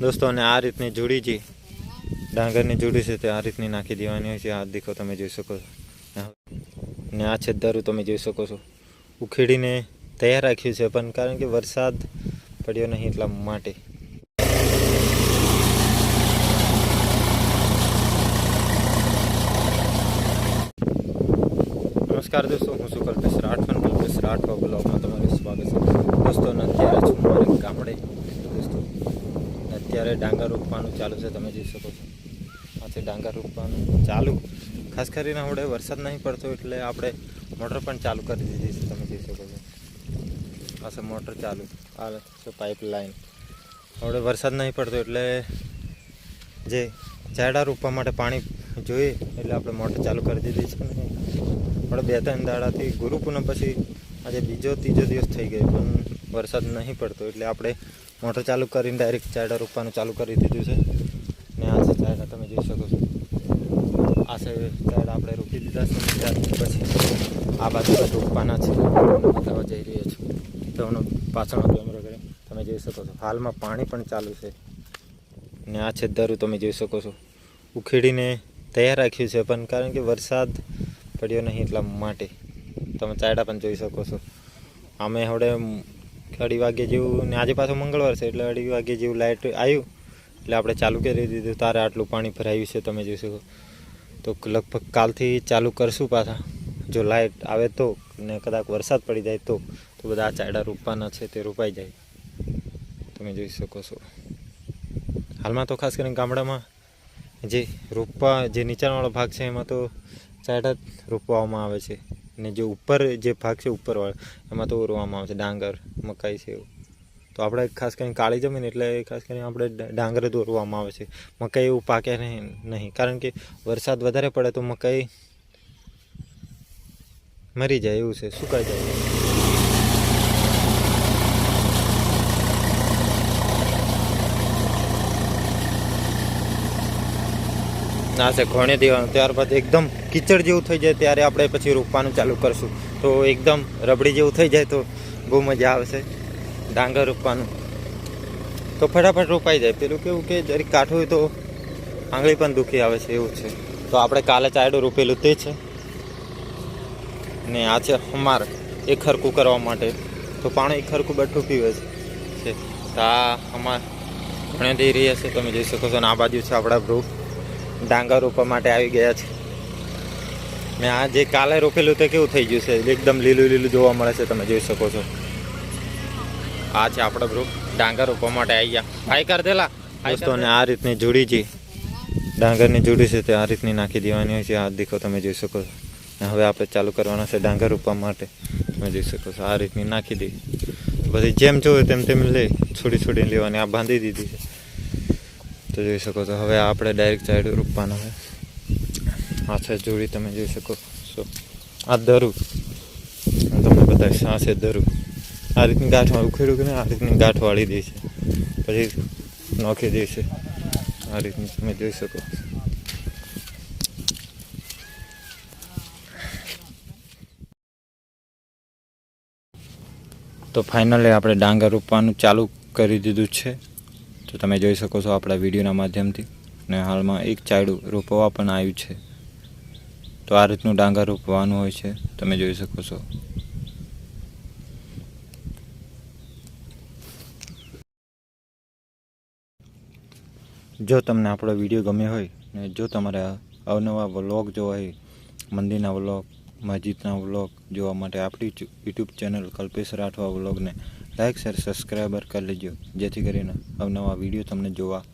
દોસ્તો અને આ રીતની જોડી છે ડાંગરની જોડી છે તે આ રીતની નાખી દેવાની હોય છે. આ દેખો તમે જોઈ શકો છો. ને આ છેદારું દારૂ તમે જોઈ શકો છો. ઉખેડીને તૈયાર રાખ્યું છે, પણ કારણ કે વરસાદ પડ્યો નહીં એટલા માટે. નમસ્કાર દોસ્તો, હું છું કલ્પેશ રાઠવન કલ્પેશ રાઠવા બ્લોગમાં તમારું સ્વાગત છે. દોસ્તો, અત્યારે છું મારે ગામડે અત્યારે ડાંગર રોપવાનું ચાલુ છે, તમે જોઈ શકો છો. આથી ડાંગર રોપવાનું ચાલુ. ખાસ કરીને આપણે વરસાદ નહીં પડતો એટલે આપણે મોટર પણ ચાલુ કરી દીધી છે, તમે જોઈ શકો છો. આ મોટર ચાલુ, આ છે પાઇપ લાઈન આપણે વરસાદ નહીં પડતો એટલે જે ચાયડા રોપવા માટે પાણી જોઈએ એટલે આપણે મોટર ચાલુ કરી દીધી છે. ને આપણે બે ત્રણ દાડાથી ગુરુ પૂનમ પછી આજે બીજો ત્રીજો દિવસ થઈ ગયો, પણ વરસાદ નહીં પડતો એટલે આપણે મોટર ચાલુ કરીને ડાયરેક્ટ ચાયડા રોપવાનું ચાલુ કરી દીધું છે. ને આ છે ચાયડા તમે જોઈ શકો છો. આ છે ચાયડા આપણે રોપી દીધા છે પછી આ બાજુ રોપવાના છે. બતાવવા જઈ રહ્યો છું. તો હમણાં પાછળનો કેમેરો કરી તમે જોઈ શકો છો. હાલમાં પાણી પણ ચાલુ છે. ને આ છે દારૂ, તમે જોઈ શકો છો. ઉખેડીને તૈયાર રાખ્યું છે પણ કારણ કે વરસાદ પડ્યો નહીં એટલા માટે. તમે ચાયડા પણ જોઈ શકો છો. અમે હવે અઢી વાગ્યે જેવું, ને આજે પાછો મંગળવાર છે એટલે અઢી વાગ્યે જેવું લાઇટ આવ્યું, એટલે આપણે ચાલુ કરી દીધું. તારે આટલું પાણી ભરાયું છે, તમે જોઈ શકો તો લગભગ કાલથી ચાલુ કરશું પાછા. જો લાઇટ આવે તો, ને કદાચ વરસાદ પડી જાય તો તો બધા ચાયડા રોપવાના છે, તે રોપાઈ જાય. તમે જોઈ શકો છો. હાલમાં તો ખાસ કરીને ગામડામાં જે રોપવા, જે નીચાણવાળો ભાગ છે, એમાં તો ચાયડા રોપવામાં આવે છે. ને જે ઉપર જે ભાગ છે ઉપરવાળો એમાં તો રોવામાં આવે છે, ડાંગર, મકાઈ છે એવું. તો આપણે ખાસ કરીને કાળી જમીન એટલે ખાસ કરીને આપણે ડાંગર દોરવામાં આવે છે. મકાઈ એવું પાકે નહીં નહીં. કારણ કે વરસાદ વધારે પડે તો મકાઈ મરી જાય એવું છે, સુકાઈ જાય. ના છે, ઘણી દેવાનું ત્યારબાદ એકદમ કીચડ જેવું થઈ જાય, ત્યારે આપણે પછી રોપવાનું ચાલુ કરશું. તો એકદમ રબડી જેવું થઈ જાય તો બહુ મજા આવશે ડાંગર રોપવાનું. તો ફટાફટ રોપાઈ જાય. પેલું કેવું કે જરીક કાઠું હોય તો આંગળી પણ દુખી આવે છે, એવું છે. તો આપણે કાલે ચાયડું રોપેલું તે છે. ને આ છે હમાર એ ખરકું કરવા માટે. તો પાણી ખરકું બેઠું પીવે છે. તો આ અમાર ઘણે દઈ રહ્યા છે તમે જોઈ શકો છો. અને આ બાજુ છે આપણા બ્રુ ડાંગર રોપવા માટે આવી ગયા છે. મેં આ જે કાલે રોપેલું તે કેવું થઈ ગયું છે? એકદમ લીલું લીલું જોવા મળે છે તમે જોઈ શકો છો. આ છે આપણે ગ્રુપ ડાંગર રોપવા માટે આવી ગયા. ભાઈ કર દેલા. દોસ્તોને આ રીતની જોડી છે. ડાંગરની જોડી છે તે આ રીતની નાખી દેવાની હોય છે. આ દેખો તમે જોઈ શકો છો. હવે આપણે ચાલુ કરવાના છે ડાંગર રોપવા માટે. તમે જોઈ શકો છો. આ રીતની નાખી દઈ પછી જેમ જોવે તેમ તેમ લે. છોડી છોડીને લેવાની. આ બાંધી દીધી છે. તો જોઈ શકો છો. હવે આપણે ડાયરેક્ટ સાઈડ રૂપવાના છે છે જોડી તમે જોઈ શકો છો. આ હું તમને બતાવીશ, આ છે દરું આ રીતની ગાંઠ ઉખેડું કે ને આ રીતની ગાંઠ વાળી દે છે. પછી નોખી દે છે. આ રીતની તમે જોઈ શકો તો ફાઇનલી આપણે ડાંગર રોપવાનું ચાલુ કરી દીધું છે. તો તમે જોઈ શકો છો આપણા વિડીયોના માધ્યમથી. અને હાલમાં એક ચાયડું રોપવા પણ આવ્યું છે. તો આ રીતનું ડાંગર રોપવાનું હોય છે. તમે જોઈ શકો છો. જો તમને આપણો વીડિયો ગમ્યો હોય ને જો તમારે અવનવા વ્લોગ જોવા હોય, મંદિરના વ્લોગ, મસ્જિદના વ્લોગ જોવા માટે આપણી યુટ્યુબ ચેનલ કલ્પેશ રાઠવા વ્લોગને લાઇક શેર સબસ્ક્રાઈબર કરી લેજો જેથી કરીને અવનવા વીડિયો તમને જોવા